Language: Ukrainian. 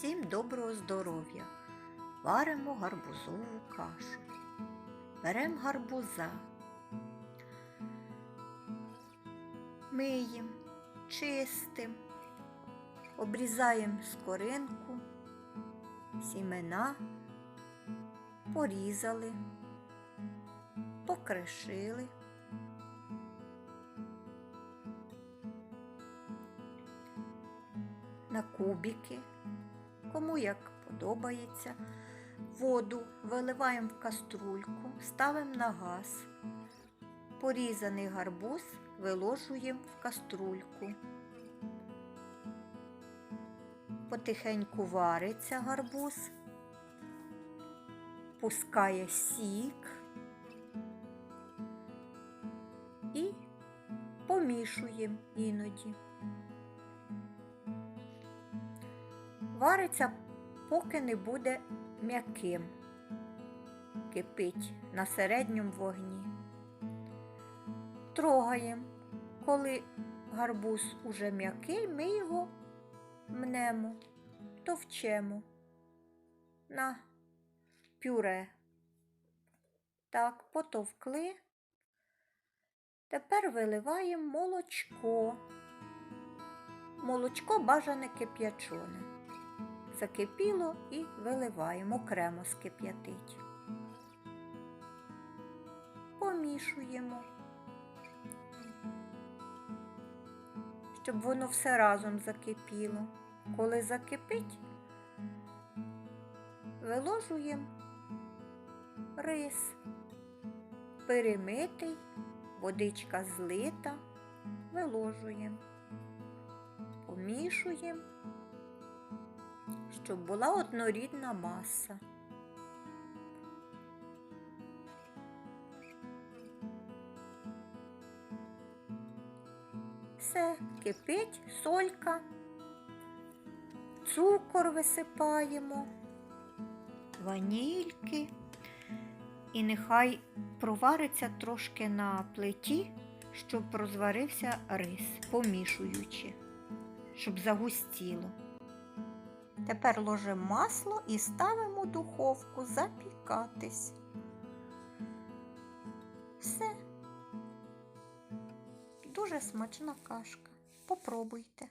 Всім доброго здоров'я. Варимо гарбузову кашу. Беремо гарбуза. Миємо, чистимо, обрізаємо скоринку, сімена, порізали, покришили. на кубики, кому як подобається. Воду виливаємо в каструльку, ставимо на газ. Порізаний гарбуз виложуємо в каструльку. Потихеньку вариться гарбуз, пускає сік і помішуємо іноді. Вариться, поки не буде м'яким, кипить на середньому вогні. Трогаємо. Коли гарбуз уже м'який, ми його мнемо, товчемо на пюре. Так, потовкли. Тепер виливаємо молочко. Молочко бажане кип'ячоне. Закипіло і виливаємо, окремо скип'ятить. Помішуємо, щоб воно все разом закипіло. Коли закипить, виложуємо рис, перемитий, водичка злита, виложуємо, помішуємо щоб була однорідна маса. Все, кипить солька, цукор висипаємо, ванільки. І нехай провариться трошки на плиті, щоб розварився рис, помішуючи, щоб загустіло. Тепер ложимо масло і ставимо духовку запікатись. Все. Дуже смачна кашка. Попробуйте.